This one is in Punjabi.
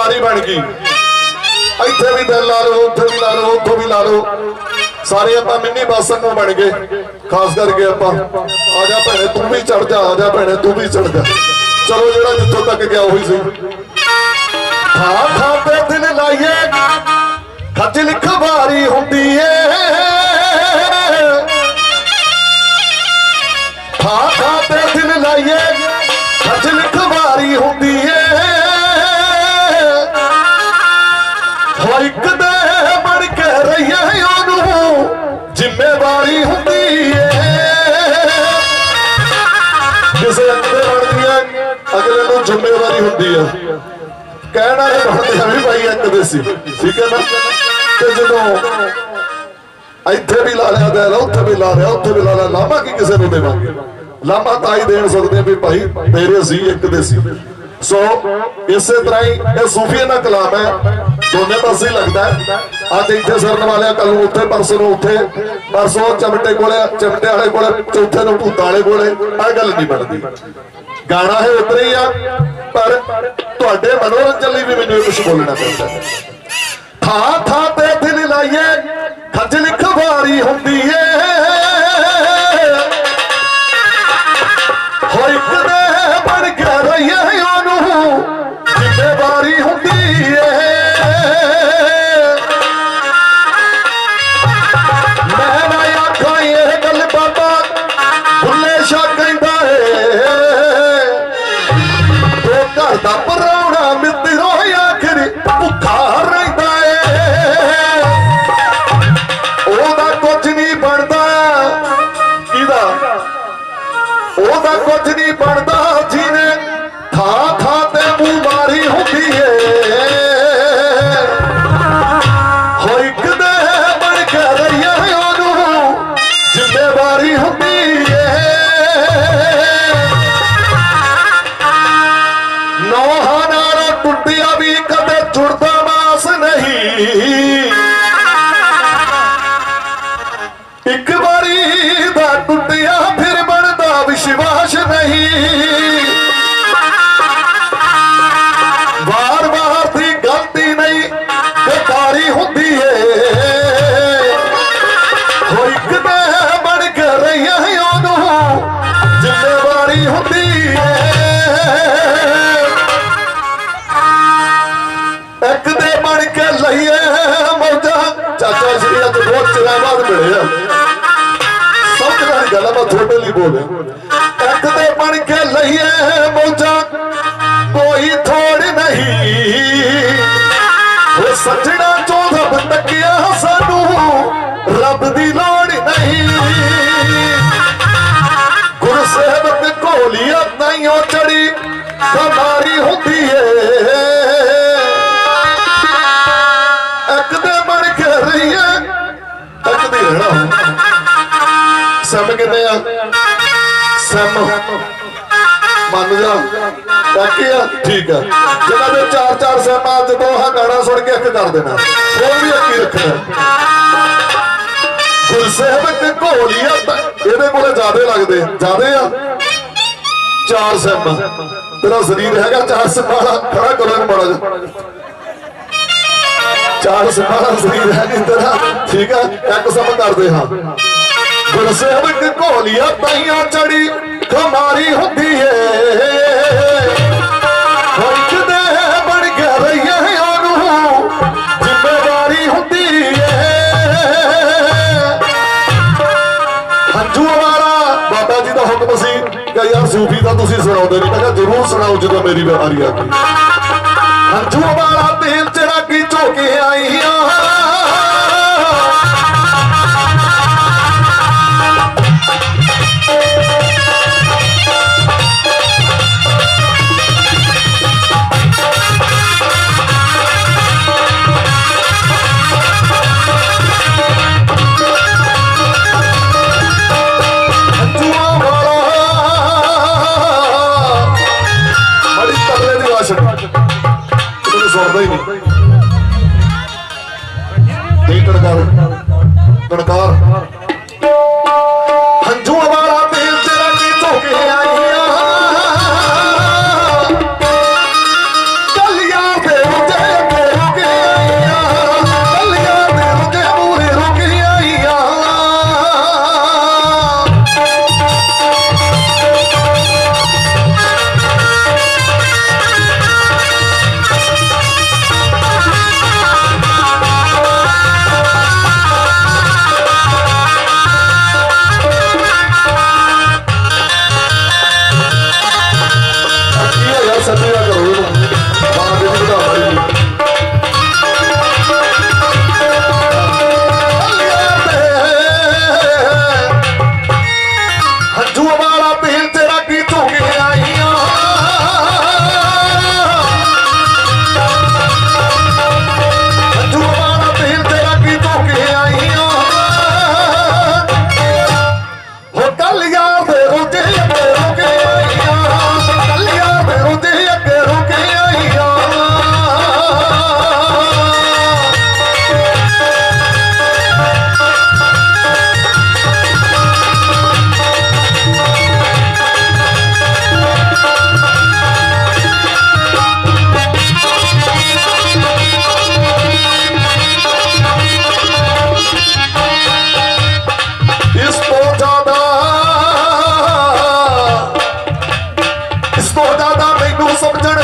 ਅਲਮਾਰੀ ਬਣ ਗਈ। ਇੱਥੇ ਵੀ ਦਿਲ ਲਾ ਲਓ, ਉੱਥੇ ਵੀ ਲਾ ਲਓ, ਉੱਥੋਂ ਵੀ ਲਾ ਲਓ। ਸਾਰੇ ਆਪਾਂ ਮਿੰਨੀ ਬੱਸ ਨੂੰ ਬਣ ਗਏ। ਖਾਸ ਕਰਕੇ ਆਪਾਂ। ਆ ਜਾ ਭੈਣੇ, ਤੂੰ ਵੀ ਚੜ ਜਾ, ਆ ਜਾ ਭੈਣੇ, ਤੂੰ ਵੀ ਚੜ ਜਾ। ਚਲੋ, ਜਿਹੜਾ ਜਿੱਥੋਂ ਤੱਕ ਗਿਆ ਉਹੀ ਸੀ ਥਾਂ ਥਾਂ ਤੇ ਦਿਲ ਲਾਈਏ। ਖੱਜਲ ਖਵਾਰੀ ਹੁੰਦੀ ਏ। ਜ਼ਿੰਮੇਵਾਰੀ ਹੁੰਦੀ ਆ। ਕਹਿਣਾ ਇਹ ਬਣਦੇ ਵੀ ਭਾਈ ਇੱਕ ਦੇ ਸੀ। ਠੀਕ ਹੈ ਨਾ? ਤੇ ਜਦੋਂ ਇੱਥੇ ਵੀ ਲਾ ਲਿਆ ਦਿਲ, ਉੱਥੇ ਵੀ ਲਾ ਲਿਆ, ਉੱਥੇ ਵੀ ਲਾ ਲਿਆ। ਲਾਮਾ ਕੀ ਕਿਸੇ ਨੂੰ ਦੇਵਾਂਗੇ ਲਾਮਾ ਤਾਂ ਹੀ ਦੇਣ ਸਕਦੇ ਵੀ ਭਾਈ ਤੇਰੇ ਸੀ ਇੱਕ ਦੇ ਸੀ। ਸੋ ਇਸੇ ਤਰ੍ਹਾਂ ਹੀ ਇਹ ਸੂਫੀਆ ਦਾ ਕਲਾਮ ਹੈ। ਦੋਨੇ ਪਾਸੇ ਲੱਗਦਾ ਅੱਜ ਇੱਥੇ ਸਰਨ ਵਾਲਿਆ ਕੱਲ ਨੂੰ ਉੱਥੇ, ਪਰਸੋਂ ਨੂੰ ਉੱਥੇ। ਪਰਸੋਂ ਚਮਟੇ ਕੋਲੇ, ਚਮਟੇ ਵਾਲੇ ਕੋਲੇ, ਚੌਥੇ ਨੂੰ ਭੂਤਾਂ ਵਾਲੇ ਕੋਲੇ। ਇਹ ਗੱਲ ਨਹੀਂ ਬਣਦੀ। ਗਾਣਾ ਹੈ ਉਤਰੇ ਹੀ ਆ, ਪਰ ਤੁਹਾਡੇ ਮਨੋਰੰਜਨ ਲਈ ਵੀ ਮੈਨੂੰ ਕੁਝ ਬੋਲਣਾ ਪੈਂਦਾ ਹੈ। ਥਾਂ ਥਾਂ ਤੇ ਦਿਲ ਲਾਈਏ, ਖੱਜਲ ਖਵਾਰੀ ਹੁੰਦੀ ਏ। ਉਹਦਾ ਕੁਝ ਨਹੀਂ ਬਣਦਾ। ਜਿਹਨੇ ਮੈਂ ਤੁਹਾਡੇ ਲਈ ਬੋਲ ਰਿਹਾ ਬਣ ਕੇ ਲਈਏ ਮੌਜਾਂ, ਕੋਈ ਥੋੜ ਨਹੀਂ। ਉਹ ਸੱਜਣਾ ਚੋਂ ਰੱਬ ਤੱਕਿਆ ਸਾਨੂੰ, ਰੱਬ ਦੀ ਲੋੜ ਨਹੀਂ। ਗੁਰੂ ਸਾਹਿਬ ਤੇ ਘੋਲੀਆ ਤਾਈਓ ਚੜੀ ਕਮਾਰੀ ਹੁੰਦੀ ਏ। ਇੱਕ ਦੇ ਬਣ ਕੇ ਰਹੀਏ ਇੱਕ ਦੇ ਰਹਿਣਾ ਆ ਸਮ ਮੰਨ ਜਾ। ਬਾਕੀ ਆ, ਠੀਕ ਆ। ਜਿਹੜਾ ਦੇ ਚਾਰ ਚਾਰ ਸੈਮਾਂ ਜਦੋਂ ਆਹ ਗਾਣਾ ਸੁਣ ਕੇ ਇੱਕ ਕਰ ਦੇਣਾ। ਉਹ ਵੀ ਅੱਖੀ ਰੱਖਣਾ। ਗੁਰਸੇਵਕ ਘੋਲੀਆ ਇਹਦੇ ਕੋਲੇ ਜ਼ਿਆਦੇ ਲੱਗਦੇ, ਜ਼ਿਆਦੇ ਆ। ਚਾਰ ਸਮ ਤੇਰਾ ਸਰੀਰ ਹੈਗਾ ਚਾਰ ਸਮ ਵਾਲਾ ਖੜਾ ਕਰੋ ਮਾੜਾ ਜਿਹਾ। ਚਾਰ ਸਮਾਂ ਸਰੀਰ ਹੈ ਨਹੀਂ ਤੇਰਾ। ਠੀਕ ਹੈ ਇੱਕ ਸਮ ਕਰਦੇ ਹਾਂ। ਗੁਰਸੇਵਕ ਘੋਲੀਆ ਤਾਈਆਂ ਚੜੀ ਸੀ ਯਾਰ ਸੂਫੀ ਦਾ ਤੁਸੀਂ ਸੁਣਾਉਂਦੇ ਨਹੀਂ। ਮੈਂ ਕਿਹਾ, ਜ਼ਰੂਰ ਸੁਣਾਓ ਜਦੋਂ ਮੇਰੀ ਵਾਰੀ ਆ ਗਈ। ਹੰਝੂ ਵਾਲਾ ਤੇਲ ਚੜਾ ਕੇ ਝੋਕੇ ਆਈਆਂ করবেই না some turn